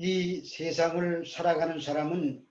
이 세상을 살아가는 사람은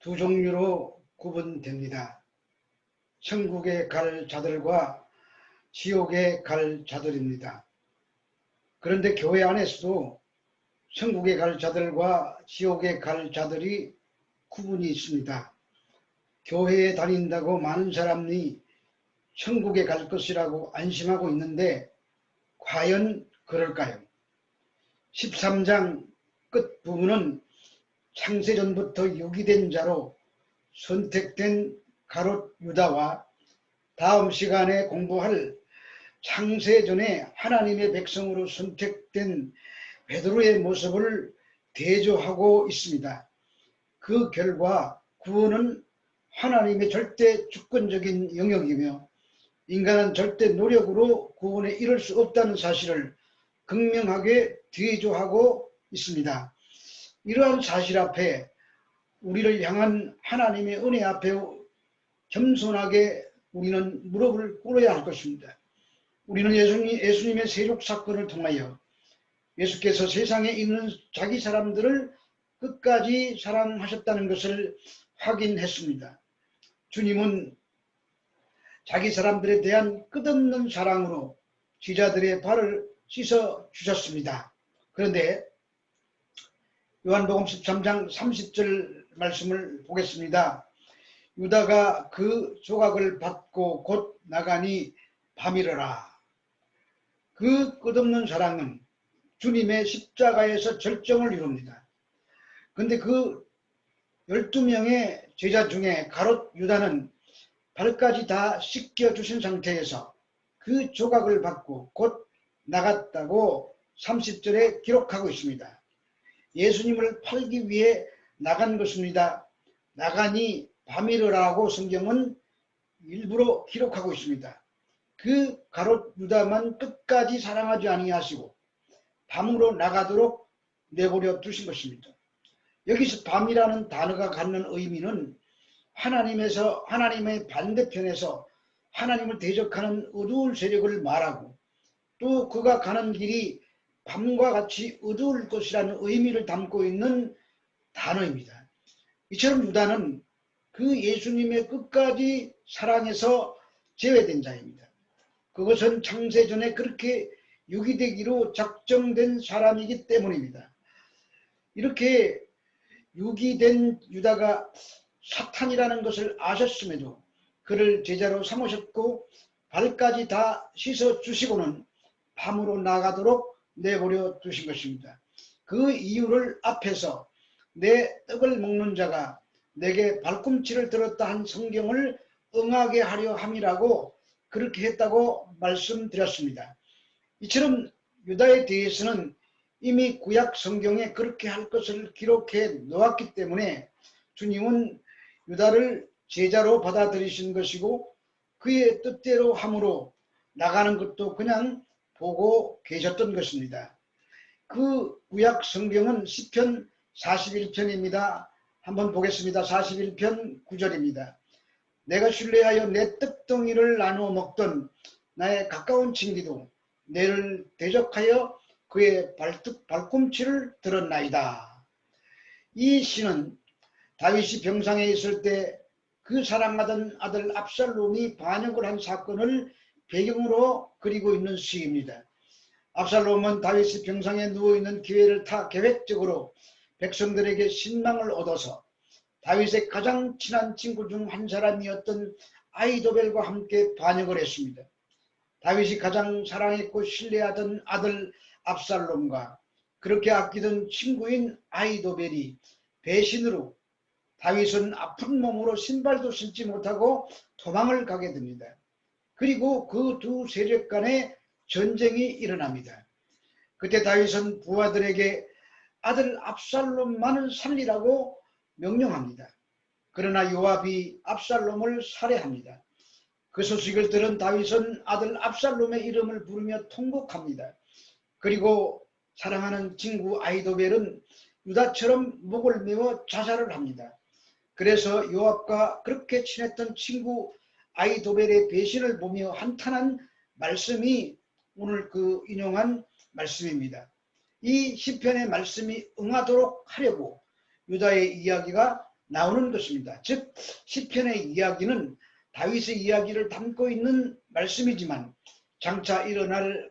두 종류로 구분됩니다. 천국에 갈 자들과 지옥에 갈 자들입니다. 그런데 교회 안에서도 천국에 갈 자들과 지옥에 갈 자들이 구분이 있습니다. 교회에 다닌다고 많은 사람이 천국에 갈 것이라고 안심하고 있는데 과연 그럴까요? 13장 끝 부분은 창세전부터 유기된 자로 선택된 가롯 유다와 다음 시간에 공부할 창세전에 하나님의 백성으로 선택된 베드로의 모습을 대조하고 있습니다. 그 결과 구원은 하나님의 절대 주권적인 영역이며 인간은 절대 노력으로 구원에 이를 수 없다는 사실을 극명하게 대조하고 있습니다. 이러한 사실 앞에 우리를 향한 하나님의 은혜 앞에 겸손하게 우리는 무릎을 꿇어야 할 것입니다. 우리는 예수님, 예수님의 세juk 사건을 통하여 예수께서 세상에 있는 자기 사람들을 끝까지 사랑하셨다는 것을 확인했습니다. 주님은 자기 사람들에 대한 끝없는 사랑으로 지자들의 발을 씻어 주셨습니다. 그런데 요한복음 13장 30절 말씀을 보겠습니다. 유다가 그 조각을 받고 곧 나가니 밤이러라. 그 끝없는 사랑은 주님의 십자가에서 절정을 이룹니다. 근데 그 12명의 제자 중에 가롯 유다는 발까지 다 씻겨주신 상태에서 그 조각을 받고 곧 나갔다고 30절에 기록하고 있습니다. 예수님을 팔기 위해 나간 것입니다. 나가니 밤이르라고 성경은 일부러 기록하고 있습니다. 그 가롯 유다만 끝까지 사랑하지 아니하시고 밤으로 나가도록 내버려 두신 것입니다. 여기서 밤이라는 단어가 갖는 의미는 하나님에서 하나님의 반대편에서 하나님을 대적하는 어두운 세력을 말하고 또 그가 가는 길이 밤과 같이 어두울 것이라는 의미를 담고 있는 단어입니다. 이처럼 유다는 그 예수님의 끝까지 사랑해서 제외된 자입니다. 그것은 창세전에 그렇게 유기되기로 작정된 사람이기 때문입니다. 이렇게 유기된 유다가 사탄이라는 것을 아셨음에도 그를 제자로 삼으셨고 발까지 다 씻어 주시고는 밤으로 나가도록 내버려 두신 것입니다. 그 이유를 앞에서 내 떡을 먹는 자가 내게 발꿈치를 들었다 한 성경을 응하게 하려 함이라고 그렇게 했다고 말씀드렸습니다. 이처럼 유다에 대해서는 이미 구약 성경에 그렇게 할 것을 기록해 놓았기 때문에 주님은 유다를 제자로 받아들이신 것이고 그의 뜻대로 함으로 나가는 것도 그냥 보고 계셨던 것입니다. 그 구약 성경은 시편 41편입니다. 한번 보겠습니다. 41편 9절입니다. 내가 신뢰하여 내 떡덩이를 나누어 먹던 나의 가까운 친구도 내를 대적하여 그의 발뚝, 발꿈치를 들었나이다. 이 시는 다윗이 병상에 있을 때 그 사랑하던 아들 압살롬이 반역을 한 사건을 배경으로 그리고 있는 시입니다. 압살롬은 다윗이 병상에 누워있는 기회를 타 계획적으로 백성들에게 신망을 얻어서 다윗의 가장 친한 친구 중 한 사람이었던 아이도벨과 함께 반역을 했습니다. 다윗이 가장 사랑했고 신뢰하던 아들 압살롬과 그렇게 아끼던 친구인 아이도벨이 배신으로 다윗은 아픈 몸으로 신발도 신지 못하고 도망을 가게 됩니다. 그리고 그 두 세력 간의 전쟁이 일어납니다. 그때 다윗은 부하들에게 아들 압살롬만을 살리라고 명령합니다. 그러나 요압이 압살롬을 살해합니다. 그 소식을 들은 다윗은 아들 압살롬의 이름을 부르며 통곡합니다. 그리고 사랑하는 친구 아이도벨은 유다처럼 목을 메워 자살을 합니다. 그래서 요압과 그렇게 친했던 친구 아이도벨의 배신을 보며 한탄한 말씀이 오늘 그 인용한 말씀입니다. 이 시편의 말씀이 응하도록 하려고 유다의 이야기가 나오는 것입니다. 즉 시편의 이야기는 다윗의 이야기를 담고 있는 말씀이지만 장차 일어날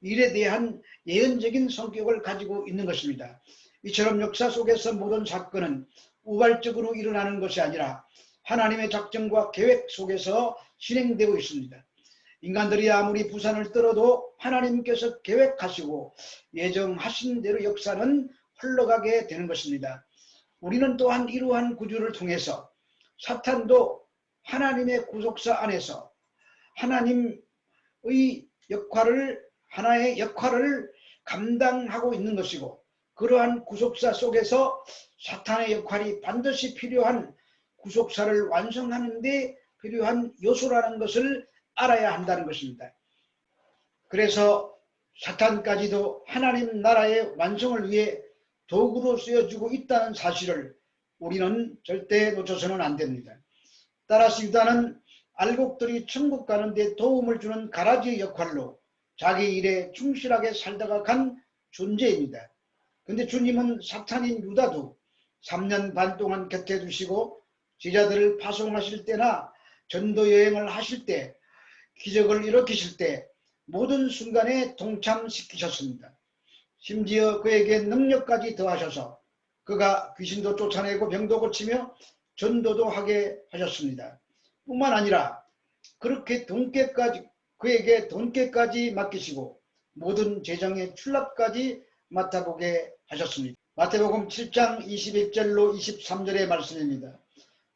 일에 대한 예언적인 성격을 가지고 있는 것입니다. 이처럼 역사 속에서 모든 사건은 우발적으로 일어나는 것이 아니라 하나님의 작정과 계획 속에서 진행되고 있습니다. 인간들이 아무리 부산을 떨어도 하나님께서 계획하시고 예정하신 대로 역사는 흘러가게 되는 것입니다. 우리는 또한 이러한 구조를 통해서 사탄도 하나님의 구속사 안에서 하나님의 역할을 하나의 역할을 감당하고 있는 것이고 그러한 구속사 속에서 사탄의 역할이 반드시 필요한 구속사를 완성하는 데 필요한 요소라는 것을 알아야 한다는 것입니다. 그래서 사탄까지도 하나님 나라의 완성을 위해 도구로 쓰여지고 있다는 사실을 우리는 절대 놓쳐서는 안 됩니다. 따라서 유다는 알곡들이 천국 가는 데 도움을 주는 가라지의 역할로 자기 일에 충실하게 살다가 간 존재입니다. 근데 주님은 사탄인 유다도 3년 반 동안 곁에 두시고 제자들을 파송하실 때나 전도 여행을 하실 때 기적을 일으키실 때 모든 순간에 동참시키셨습니다. 심지어 그에게 능력까지 더하셔서 그가 귀신도 쫓아내고 병도 고치며 전도도 하게 하셨습니다. 뿐만 아니라 그렇게 돈깨까지 그에게 돈깨까지 맡기시고 모든 재정의 출납까지 맡아보게 하셨습니다. 마태복음 7장 21절로 23절의 말씀입니다.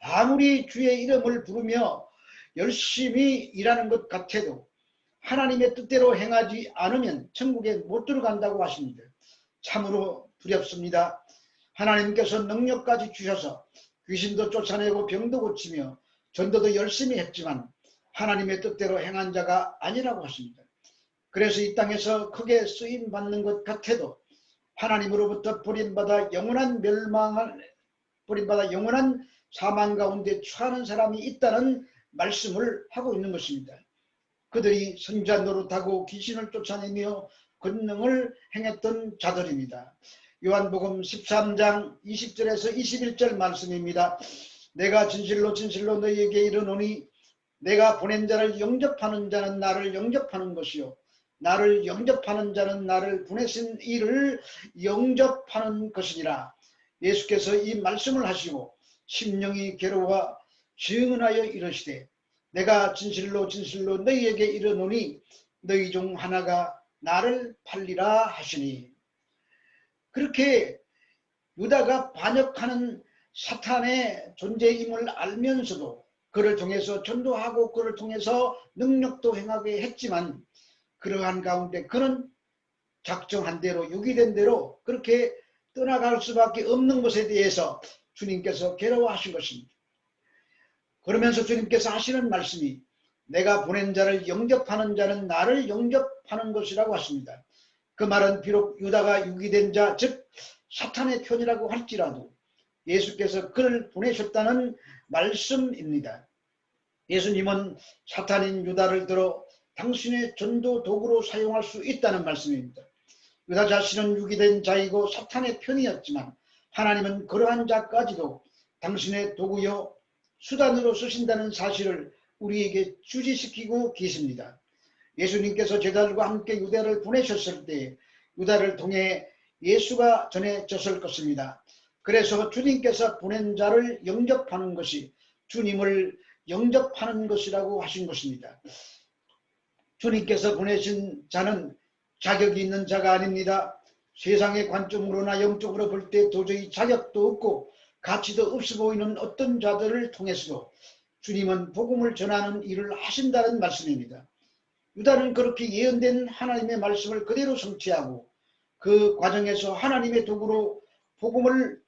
아무리 주의 이름을 부르며 열심히 일하는 것 같아도 하나님의 뜻대로 행하지 않으면 천국에 못 들어간다고 하십니다. 참으로 두렵습니다. 하나님께서 능력까지 주셔서 귀신도 쫓아내고 병도 고치며 전도도 열심히 했지만 하나님의 뜻대로 행한 자가 아니라고 하십니다. 그래서 이 땅에서 크게 쓰임 받는 것 같아도 하나님으로부터 버림받아 영원한 멸망을 버림받아 영원한 사망 가운데 처하는 사람이 있다는 말씀을 하고 있는 것입니다. 그들이 선자 노릇하고 귀신을 쫓아내며 권능을 행했던 자들입니다. 요한복음 13장 20절에서 21절 말씀입니다. 내가 진실로 진실로 너희에게 이르노니 내가 보낸 자를 영접하는 자는 나를 영접하는 것이요 나를 영접하는 자는 나를 보내신 이를 영접하는 것이니라. 예수께서 이 말씀을 하시고 심령이 괴로워 증언하여 이르시되 내가 진실로 진실로 너희에게 이르노니 너희 중 하나가 나를 팔리라 하시니. 그렇게 유다가 반역하는 사탄의 존재임을 알면서도 그를 통해서 전도하고 그를 통해서 능력도 행하게 했지만 그러한 가운데 그는 작정한 대로 유기된 대로 그렇게 떠나갈 수밖에 없는 것에 대해서 주님께서 괴로워하신 것입니다. 그러면서 주님께서 하시는 말씀이 내가 보낸 자를 영접하는 자는 나를 영접하는 것이라고 하십니다. 그 말은 비록 유다가 유기된 자, 즉 사탄의 편이라고 할지라도 예수께서 그를 보내셨다는 말씀입니다. 예수님은 사탄인 유다를 들어 당신의 전도 도구로 사용할 수 있다는 말씀입니다. 유다 자신은 유기된 자이고 사탄의 편이었지만 하나님은 그러한 자까지도 당신의 도구요 수단으로 쓰신다는 사실을 우리에게 주지시키고 계십니다. 예수님께서 제자들과 함께 유대를 보내셨을 때 유다를 통해 예수가 전해졌을 것입니다. 그래서 주님께서 보낸 자를 영접하는 것이 주님을 영접하는 것이라고 하신 것입니다. 주님께서 보내신 자는 자격이 있는 자가 아닙니다. 세상의 관점으로나 영적으로 볼 때 도저히 자격도 없고 가치도 없어 보이는 어떤 자들을 통해서도 주님은 복음을 전하는 일을 하신다는 말씀입니다. 유다는 그렇게 예언된 하나님의 말씀을 그대로 성취하고 그 과정에서 하나님의 도구로 복음을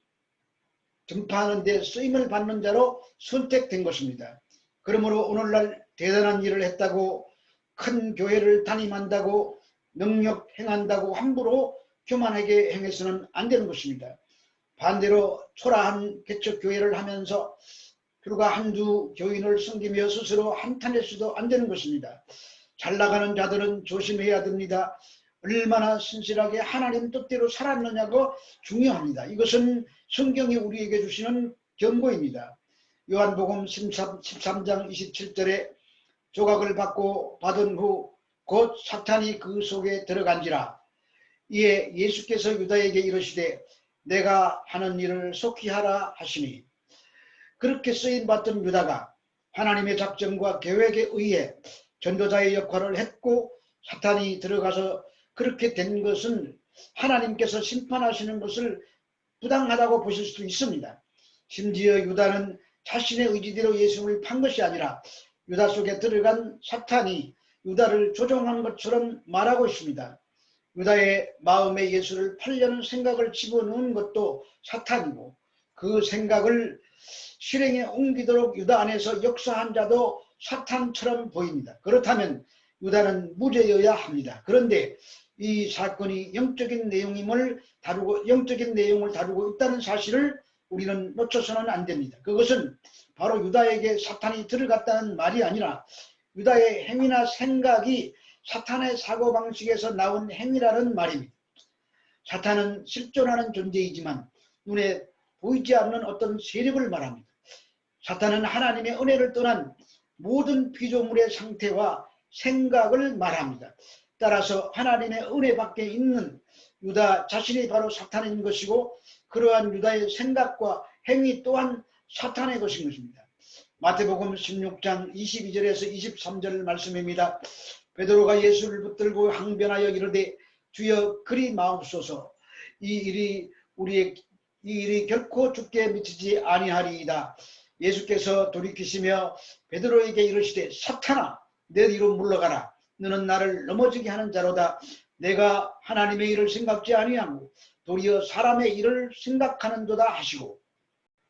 전파하는 데 쓰임을 받는 자로 선택된 것입니다. 그러므로 오늘날 대단한 일을 했다고 큰 교회를 담임한다고 능력 행한다고 함부로 교만하게 행해서는 안 되는 것입니다. 반대로 초라한 개척교회를 하면서 불과 한두 교인을 섬기며 스스로 한탄해서도 안 되는 것입니다. 잘 나가는 자들은 조심해야 됩니다. 얼마나 신실하게 하나님 뜻대로 살았느냐가 중요합니다. 이것은 성경이 우리에게 주시는 경고입니다. 요한복음 13장 27절에 조각을 받고 받은 후 곧 사탄이 그 속에 들어간지라 이에 예수께서 유다에게 이르시되 내가 하는 일을 속히 하라 하시니 그렇게 쓰임 받던 유다가 하나님의 작정과 계획에 의해 전도자의 역할을 했고 사탄이 들어가서 그렇게 된 것은 하나님께서 심판하시는 것을 부당하다고 보실 수도 있습니다. 심지어 유다는 자신의 의지대로 예수를 판 것이 아니라 유다 속에 들어간 사탄이 유다를 조종한 것처럼 말하고 있습니다. 유다의 마음에 예수를 팔려는 생각을 집어넣은 것도 사탄이고 그 생각을 실행에 옮기도록 유다 안에서 역사한 자도 사탄처럼 보입니다. 그렇다면 유다는 무죄여야 합니다. 그런데 이 사건이 영적인 내용임을 다루고 영적인 내용을 다루고 있다는 사실을 우리는 놓쳐서는 안 됩니다. 그것은 바로 유다에게 사탄이 들어갔다는 말이 아니라 유다의 행위나 생각이 사탄의 사고방식에서 나온 행위라는 말입니다. 사탄은 실존하는 존재이지만 눈에 보이지 않는 어떤 세력을 말합니다. 사탄은 하나님의 은혜를 떠난 모든 피조물의 상태와 생각을 말합니다. 따라서 하나님의 은혜 밖에 있는 유다 자신이 바로 사탄인 것이고 그러한 유다의 생각과 행위 또한 사탄의 것인 것입니다. 마태복음 16장 22절에서 23절 말씀입니다. 베드로가 예수를 붙들고 항변하여 이르되 주여 그리 마옵소서 이 일이 우리의 이 일이 결코 죽게 미치지 아니하리이다. 예수께서 돌이키시며 베드로에게 이르시되 사탄아 내 뒤로 물러가라. 너는 나를 넘어지게 하는 자로다. 내가 하나님의 일을 생각지 아니하고 도리어 사람의 일을 생각하는 도다 하시고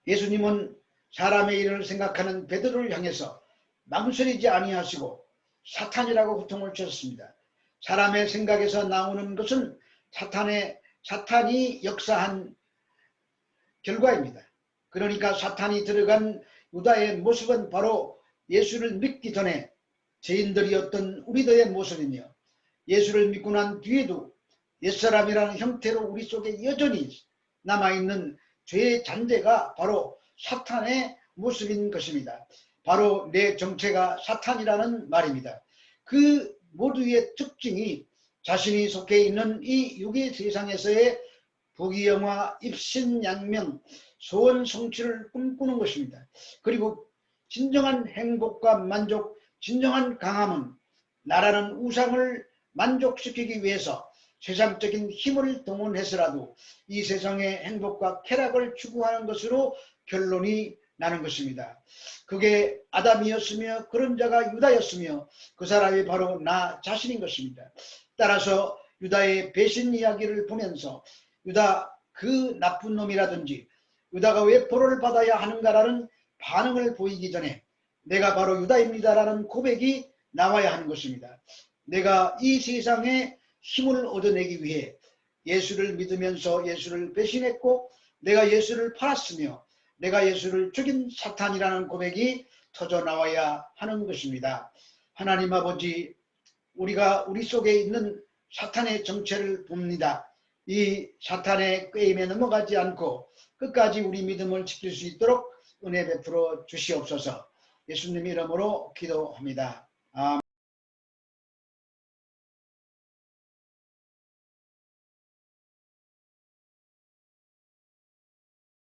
예수님은 사람의 일을 생각하는 베드로를 향해서 망설이지 아니하시고 사탄이라고 고통을 주셨습니다. 사람의 생각에서 나오는 것은 사탄의 사탄이 역사한 결과입니다. 그러니까 사탄이 들어간 유다의 모습은 바로 예수를 믿기 전에 죄인들이었던 우리들의 모습이며 예수를 믿고 난 뒤에도 옛사람이라는 형태로 우리 속에 여전히 남아있는 죄의 잔재가 바로 사탄의 모습인 것입니다. 바로 내 정체가 사탄이라는 말입니다. 그 모두의 특징이 자신이 속해 있는 이 유괴 세상에서의 부귀영화, 입신양명, 소원 성취를 꿈꾸는 것입니다. 그리고 진정한 행복과 만족, 진정한 강함은 나라는 우상을 만족시키기 위해서 세상적인 힘을 동원해서라도 이 세상의 행복과 쾌락을 추구하는 것으로 결론이 나는 것입니다. 그게 아담이었으며 그런 자가 유다였으며 그 사람이 바로 나 자신인 것입니다. 따라서 유다의 배신 이야기를 보면서 유다 그 나쁜 놈이라든지 유다가 왜 벌을 받아야 하는가라는 반응을 보이기 전에 내가 바로 유다입니다라는 고백이 나와야 하는 것입니다. 내가 이 세상에 힘을 얻어내기 위해 예수를 믿으면서 예수를 배신했고 내가 예수를 팔았으며 내가 예수를 죽인 사탄이라는 고백이 터져 나와야 하는 것입니다. 하나님 아버지 우리가 우리 속에 있는 사탄의 정체를 봅니다. 이 사탄의 꾀임에 넘어가지 않고 끝까지 우리 믿음을 지킬 수 있도록 은혜 베풀어 주시옵소서 예수님 이름으로 기도합니다. 아멘.